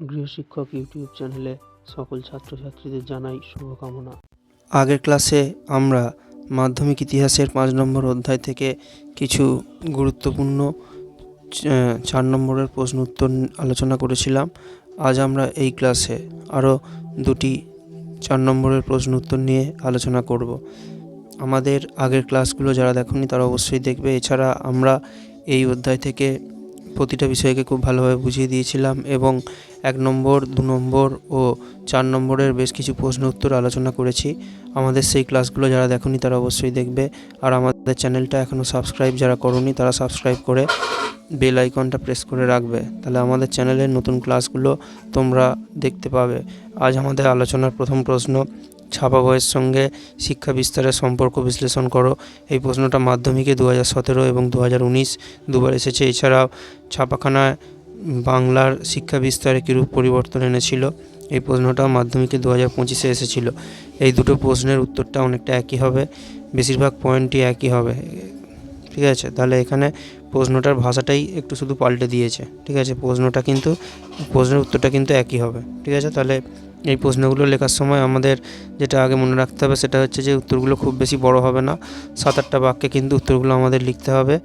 গৃহশিক্ষক YouTube চ্যানেলে সকল ছাত্রছাত্রীদের জানাই শুভকামনা। আগের ক্লাসে আমরা মাধ্যমিক ইতিহাসের পাঁচ নম্বর অধ্যায় থেকে কিছু গুরুত্বপূর্ণ চার নম্বরের প্রশ্ন উত্তর আলোচনা করেছিলাম। আজ আমরা এই ক্লাসে আরও দুটি চার নম্বরের প্রশ্ন উত্তর নিয়ে আলোচনা করব। আমাদের আগের ক্লাসগুলো যারা দেখনি তারা অবশ্যই দেখবে। এছাড়া আমরা এই অধ্যায় থেকে প্রতিটা বিষয়কে খুব ভালোভাবে বুঝিয়ে দিয়েছিলাম এবং এক নম্বর, দু নম্বর ও চার নম্বরের বেশ কিছু প্রশ্ন উত্তর আলোচনা করেছি। আমাদের সেই ক্লাসগুলো যারা দেখনি তারা অবশ্যই দেখবে। আর আমাদের চ্যানেলটা এখনও সাবস্ক্রাইব যারা করনি তারা সাবস্ক্রাইব করে বেল আইকনটা প্রেস করে রাখবে। তাহলে আমাদের চ্যানেলের নতুন ক্লাসগুলো তোমরা দেখতে পাবে। আজ আমাদের আলোচনার প্রথম প্রশ্ন ছাপা বইয়ের সঙ্গে শিক্ষা বিস্তারের সম্পর্ক বিশ্লেষণ করো। এই প্রশ্নটা মাধ্যমিকে দু হাজার সতেরো এবং দু হাজার উনিশ দুবার এসেছে। এছাড়াও ছাপাখানায় বাংলার শিক্ষা বিস্তারে কীরূপ পরিবর্তন এনেছিল? এই প্রশ্নটা মাধ্যমিকে দু হাজার পঁচিশে এসেছিল। এই দুটো প্রশ্নের উত্তরটা অনেকটা একই হবে। বেশিরভাগ পয়েন্টই একই হবে। ঠিক আছে? তাহলে এখানে প্রশ্নটার ভাষাটাই একটু শুধু পাল্টে দিয়েছে। ঠিক আছে? প্রশ্নটা কিন্তু, প্রশ্নের উত্তরটা কিন্তু একই হবে। ঠিক আছে? তাহলে এই প্রশ্নগুলো লেখার সময় আমাদের যেটা আগে মনে রাখতে হবে সেটা হচ্ছে যে উত্তরগুলো খুব বেশি বড় হবে না। সাত আটটা বাক্যে কিন্তু উত্তরগুলো আমাদের লিখতে হবে।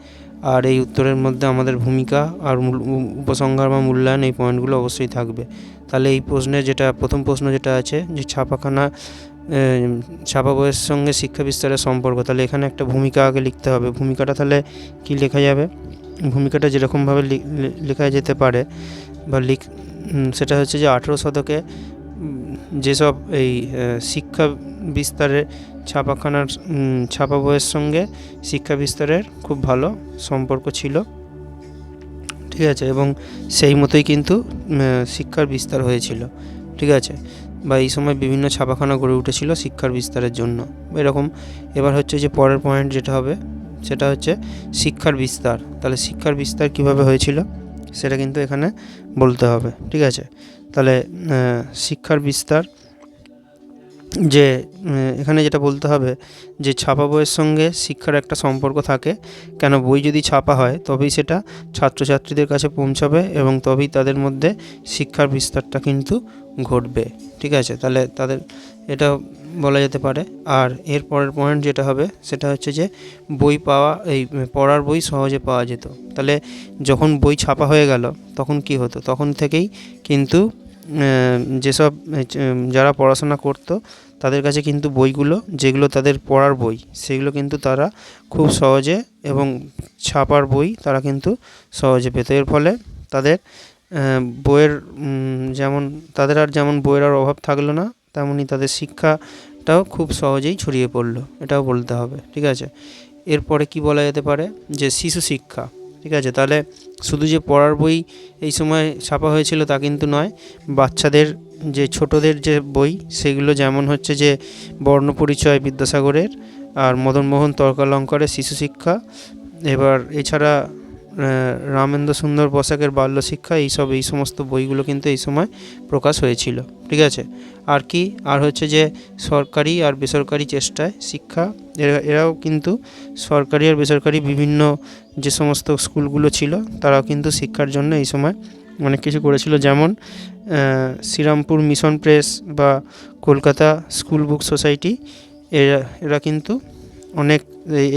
আর এই উত্তরের মধ্যে আমাদের ভূমিকা আর উপসংহার বা মূল্যায়ন এই পয়েন্টগুলো অবশ্যই থাকবে। তাহলে এই প্রশ্নে যেটা, প্রথম প্রশ্ন যেটা আছে যে ছাপাখানা ছাপা বইয়ের সঙ্গে শিক্ষা বিস্তারের সম্পর্ক। তাহলে এখানে একটা ভূমিকা আগে লিখতে হবে। ভূমিকাটা তাহলে কি লেখা যাবে? ভূমিকাটা যেরকমভাবে লেখা যেতে পারে বা লিখ সেটা হচ্ছে যে আঠেরো শতকে যেসব এই শিক্ষা বিস্তারের ছাপাখানার ছাপা বইয়ের সঙ্গে শিক্ষা বিস্তারের খুব ভালো সম্পর্ক ছিল। ঠিক আছে? এবং সেই মতোই কিন্তু শিক্ষার বিস্তার হয়েছিল। ঠিক আছে? বা এই সময় বিভিন্ন ছাপাখানা গড়ে উঠেছিল শিক্ষার বিস্তারের জন্য। এরকম এবার হচ্ছে যে পরের পয়েন্ট যেটা হবে, সেটা হচ্ছে শিক্ষার বিস্তার। তাহলে শিক্ষার বিস্তার কীভাবে হয়েছিল, সেটা কিন্তু এখানে বলতে হবে। ঠিক আছে? তাহলে শিক্ষার বিস্তার। যে এখানে যেটা বলতে হবে যে, ছাপা বইয়ের সঙ্গে শিক্ষার একটা সম্পর্ক থাকে। কেন বই যদি ছাপা হয়, তবেই সেটা ছাত্রছাত্রীদের কাছে পৌঁছাবে এবং তবেই তাদের মধ্যে শিক্ষার বিস্তারটা কিন্তু ঘটবে। ঠিক আছে? তাহলে তাদের, এটা বলা যেতে পারে। আর এর পরের পয়েন্ট যেটা হবে, সেটা হচ্ছে যে, বই পাওয়া, এই, পড়ার বই সহজে পাওয়া যেত। তাহলে যখন বই ছাপা হয়ে গেল, তখন কি হতো? তখন থেকেই কিন্তু যেসব, যারা পড়াশোনা করতো, তাদের কাছে কিন্তু বইগুলো, যেগুলো তাদের পড়ার বই, সেগুলো কিন্তু তারা খুব সহজে এবং ছাপার বই তারা কিন্তু সহজে পেত। এর ফলে তাদের বইয়ের যেমন, তাদের আর যেমন বইয়ের আর অভাব থাকল না তেমনই তাদের শিক্ষাটাও খুব সহজেই ছড়িয়ে পড়ল। এটাও বলতে হবে, ঠিক আছে? এরপরে কি বলা যেতে পারে? যে শিশু শিক্ষা। ঠিক আছে? তাহলে শুধু যে পড়ার বই এই সময় ছাপা হয়েছিল তা কিন্তু নয়, বাচ্চাদের যে ছোটদের যে বই সেগুলো যেমন হচ্ছে যে বর্ণপরিচয়, বিদ্যাসাগরের আর মদনমোহন তর্কালঙ্কারের শিশু শিক্ষা এবার এছাড়া রামেন্দ্র সুন্দর বসাকের বাল্য শিক্ষা এইসব, এই সমস্ত বইগুলো কিন্তু এই সময় প্রকাশ হয়েছিল। ঠিক আছে? আর কি আর হচ্ছে যে সরকারি আর বেসরকারি চেষ্টায় শিক্ষা এরা এরাও কিন্তু সরকারি আর বেসরকারি বিভিন্ন যে সমস্ত স্কুলগুলো ছিল তারাও কিন্তু শিক্ষার জন্য এই সময় অনেক কিছু করেছিল। যেমন শ্রীরামপুর মিশন প্রেস বা কলকাতা স্কুল বুক সোসাইটি এরা এরা কিন্তু অনেক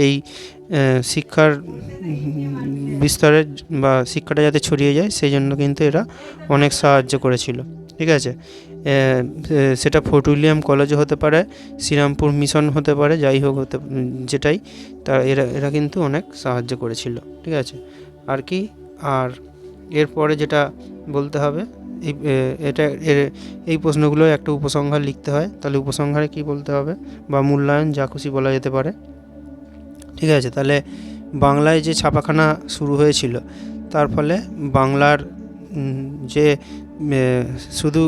এই- শিক্ষার উম, বিস্তারের বা শিক্ষাটা যাতে ছড়িয়ে যায় সেই জন্য কিন্তু এরা অনেক সাহায্য করেছিল। ঠিক আছে? সেটা ফোর্ট উইলিয়াম কলেজও হতে পারে, শ্রীরামপুর মিশন হতে পারে, যাই হোক হতে, যেটাই, তা এরা এরা কিন্তু অনেক সাহায্য করেছিল, ঠিক আছে? আর কি, আর এরপরে যেটা বলতে হবে, এই এটা এই প্রশ্নগুলো একটা উপসংহার লিখতে হয়, তাহলে উপসংহারে কি বলতে হবে? বা মূল্যায়ন, যা খুশি বলা যেতে পারে, ঠিক আছে? তাহলে বাংলায় যে ছাপাখানা শুরু হয়েছিল, তার ফলে বাংলার যে শুধু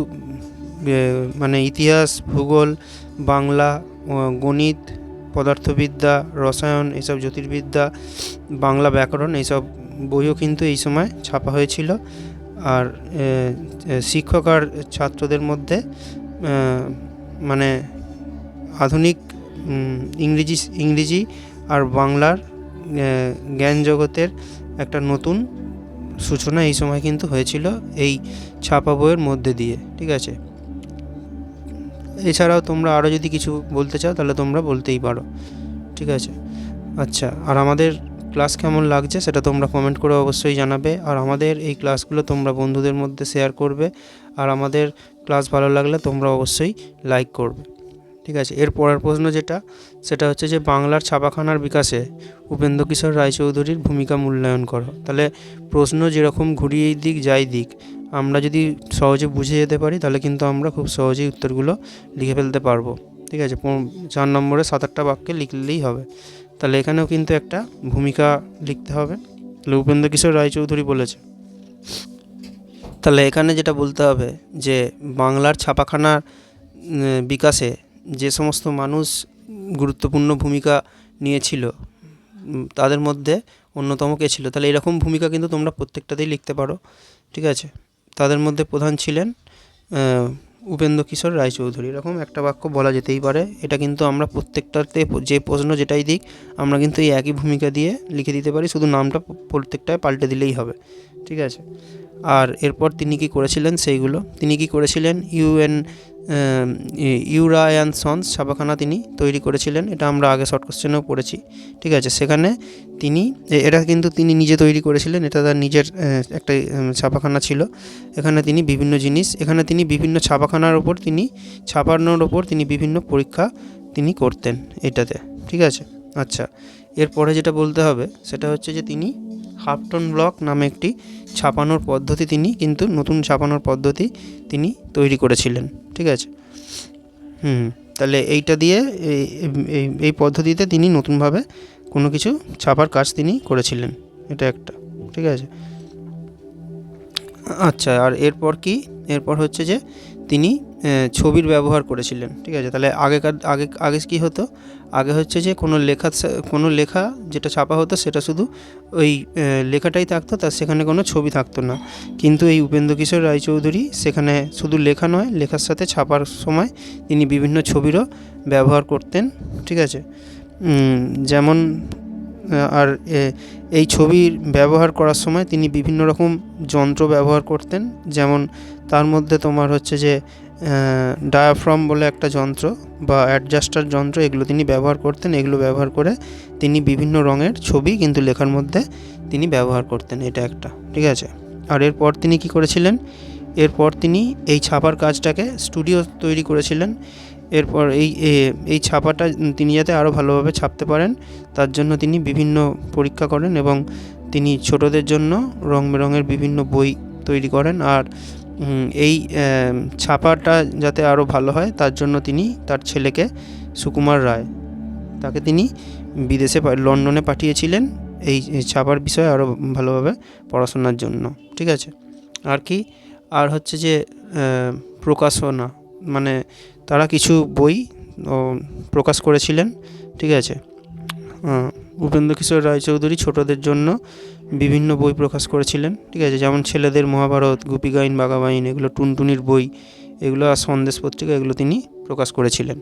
মানে ইতিহাস, ভূগোল, বাংলা গণিত, পদার্থবিদ্যা, রসায়ন, এসব জ্যোতির্বিদ্যা, বাংলা ব্যাকরণ এইসব বইও কিন্তু এই সময় ছাপা হয়েছিল। আর শিক্ষক আর ছাত্রদের মধ্যে মানে আধুনিক ইংরেজি ইংরেজি আর বাংলার জ্ঞান জগতের একটা নতুন সূচনা এই সময় কিন্তু হয়েছিল এই ছাপা বইয়ের মধ্যে দিয়ে, ঠিক আছে? এছাড়াও তোমরা আরও যদি কিছু বলতে চাও, তাহলে তোমরা বলতেই পারো। ঠিক আছে? আচ্ছা আর আমাদের ক্লাস কেমন লাগছে সেটা তোমরা কমেন্ট করে অবশ্যই জানাবে। আর আমাদের এই ক্লাসগুলো তোমরা বন্ধুদের মধ্যে শেয়ার করবে। আর আমাদের ক্লাস ভালো লাগলে তোমরা অবশ্যই লাইক করবে। ঠিক আছে? এর পরের প্রশ্ন যেটা, সেটা হচ্ছে যে বাংলার ছাপাখানার বিকাশে উপেন্দ্র কিশোর রায়চৌধুরীর ভূমিকা মূল্যায়ন করো। তাহলে প্রশ্ন যেরকম ঘুরিয়ে দিক, যাই দিক। আমরা যদি সহজে বুঝে যেতে পারি, তাহলে কিন্তু আমরা খুব সহজেই উত্তরগুলো লিখে ফেলতে পারব। ঠিক আছে? চার নম্বরে সাত আটটা বাক্যে লিখলেই হবে। তাহলে এখানেও কিন্তু একটা ভূমিকা লিখতে হবে। তাহলে উপেন্দ্র কিশোর রায়চৌধুরী বলেছে। তাহলে এখানে যেটা বলতে হবে যে, বাংলার ছাপাখানার বিকাশে যে সমস্ত মানুষ গুরুত্বপূর্ণ ভূমিকা নিয়েছিল তাদের মধ্যে অন্যতম কে ছিল? তাহলে এরকম ভূমিকা কিন্তু তোমরা প্রত্যেকটাতেই লিখতে পারো। ঠিক আছে? তাদের মধ্যে প্রধান ছিলেন উপেন্দ্র কিশোর রায়চৌধুরী। এরকম একটা বাক্য বলা যেতেই পারে। এটা কিন্তু আমরা প্রত্যেকটাতে যে প্রশ্ন যেটাই দিক, আমরা কিন্তু এই একই ভূমিকা দিয়ে লিখে দিতে পারি। শুধু নামটা প্রত্যেকটায় পাল্টে দিলেই হবে। ঠিক আছে? আর এরপর তিনি কি করেছিলেন সেইগুলো? তিনি কি করেছিলেন? ইউএন ইউরা অ্যান্ড সন্স ছাপাখানা তিনি তৈরি করেছিলেন। এটা আমরা আগে শর্ট কোশ্চেনেও পড়েছি। ঠিক আছে, সেখানে তিনি এটা কিন্তু তিনি নিজে তৈরি করেছিলেন। এটা তার নিজের একটা ছাপাখানা ছিল। এখানে তিনি বিভিন্ন জিনিস, এখানে তিনি বিভিন্ন ছাপাখানার ওপর তিনি, ছাপানোর ওপর তিনি বিভিন্ন পরীক্ষা তিনি করতেন এটাতে। ঠিক আছে? আচ্ছা এরপরে যেটা বলতে হবে, সেটা হচ্ছে যে তিনি হাফটন ব্লক নামে একটি ছাপানোর পদ্ধতি তিনি কিন্তু, নতুন ছাপানোর পদ্ধতি তিনি তৈরি করেছিলেন। ঠিক আছে? হুম, তাহলে এইটা দিয়ে এই- এই পদ্ধতিতে তিনি নতুনভাবে কোনো কিছু ছাপার কাজ তিনি করেছিলেন। এটা একটা। ঠিক আছে? আচ্ছা আর এরপর কি? এরপর হচ্ছে যে তিনি ছবির ব্যবহার করেছিলেন, ঠিক আছে? তাহলে আগেকার, আগে আগে কী হতো? আগে হচ্ছে যে কোনো লেখা কোনো লেখা যেটা ছাপা হতো সেটা শুধু ওই লেখাটাই থাকতো তার সেখানে কোনো ছবি থাকতো না। কিন্তু এই উপেন্দ্র কিশোর রায়চৌধুরী সেখানে শুধু লেখা নয়, লেখার সাথে ছাপার সময় তিনি বিভিন্ন ছবিরও ব্যবহার করতেন, ঠিক আছে? যেমন আর এই ছবির ব্যবহার করার সময় তিনি বিভিন্ন রকম যন্ত্র ব্যবহার করতেন। যেমন তার মধ্যে তোমার হচ্ছে যে ডায়াফ্রম বলে একটা যন্ত্র বা অ্যাডজাস্টার যন্ত্র, এগুলো তিনি ব্যবহার করতেন। এগুলো ব্যবহার করে তিনি বিভিন্ন রঙের ছবি কিন্তু লেখার মধ্যে তিনি ব্যবহার করতেন, এটা একটা, ঠিক আছে? আর এরপর তিনি কি করেছিলেন? এরপর তিনি এই ছাপার কাজটাকে স্টুডিও তৈরি করেছিলেন। এরপর এই এই ছাপাটা তিনি যাতে আরও ভালোভাবে ছাপতে পারেন, তার জন্য তিনি বিভিন্ন পরীক্ষা করেন এবং তিনি ছোটদের জন্য রং বেরঙের বিভিন্ন বই তৈরি করেন। আর এই ছাপাটা যাতে আরও ভালো হয়, তার জন্য তিনি তার ছেলেকে সুকুমার রায়, তাকে তিনি বিদেশে লন্ডনে পাঠিয়েছিলেন এই ছাপার বিষয়ে আরও ভালোভাবে পড়াশোনার জন্য। ঠিক আছে? আর কি? আর হচ্ছে যে প্রকাশনা মানে তারা কিছু বই প্রকাশ করেছিলেন, ঠিক আছে? উপেন্দ্র কিশোর রায়চৌধুরী ছোটদের জন্য বিভিন্ন বই প্রকাশ করেছিলেন, ঠিক আছে? যেমন ছেলেদের মহাভারত গুপিগাইন বাঘাবাইন, এগুলো টুনটুনির বই, এগুলো আর সন্দেশ পত্রিকা, এগুলো তিনি প্রকাশ করেছিলেন।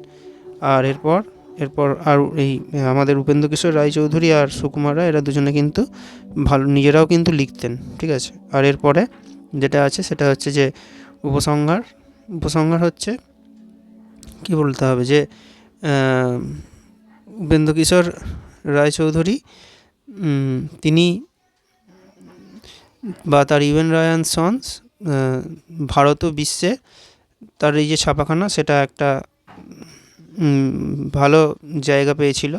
আর এরপর এরপর আর এই আমাদের উপেন্দ্র কিশোর রায়চৌধুরী আর সুকুমার রায় এরা দুজনে কিন্তু ভালো, নিজেরাও কিন্তু লিখতেন, ঠিক আছে? আর এরপরে যেটা আছে সেটা হচ্ছে যে উপসংহার উপসংহার হচ্ছে কি বলতে হবে যে আহ, উপেন্দ্র কিশোর রায়চৌধুরী তিনি বা তার U N Ray and sons Bharat ও বিশ্বে তার এই যে ছাপাখানা সেটা একটা ভালো জায়গা পেয়েছিল।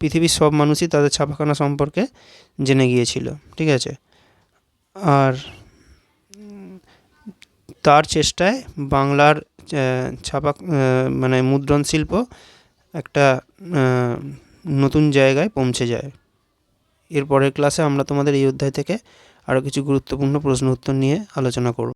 পৃথিবীর সব মানুষই তাদের ছাপাখানা সম্পর্কে জেনে গিয়েছিল। ঠিক আছে? আর তার চেষ্টায় বাংলার ছাপা মানে মুদ্রণ শিল্প একটা নতুন জায়গায় পৌঁছে যায়। এর পরের ক্লাসে আমরা তোমাদের এই অধ্যায় থেকে আরও কিছু গুরুত্বপূর্ণ প্রশ্ন উত্তর নিয়ে আলোচনা করব।